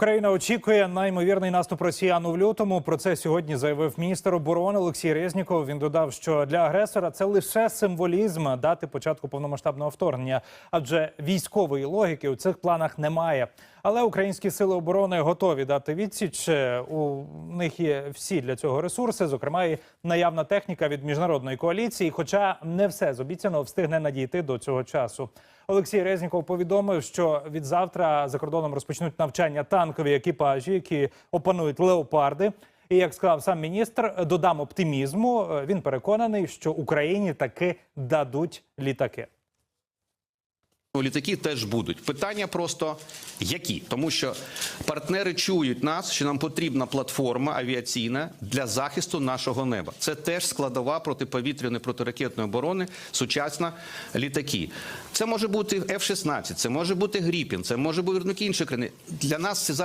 Україна очікує на ймовірний наступ росіян у лютому. Про це сьогодні заявив міністр оборони Олексій Резніков. Він додав, що для агресора це лише символізм дати початку повномасштабного вторгнення, адже військової логіки у цих планах немає. Але українські сили оборони готові дати відсіч. У них є всі для цього ресурси, зокрема і наявна техніка від міжнародної коаліції. Хоча не все з обіцяного встигне надійти до цього часу. Олексій Резніков повідомив, що від завтра за кордоном розпочнуть навчання танкові екіпажі, які опанують леопарди. І як сказав сам міністр, додам оптимізму. е, Він переконаний, що Україні таки дадуть літаки. Літаки теж будуть. Питання просто які, тому що партнери чують нас, що нам потрібна платформа авіаційна для захисту нашого неба. Це теж складова протиповітряної протиракетної оборони, сучасна літаки. Це може бути F-16, це може бути Гріпін, це може бути інші країни. Для нас це зараз.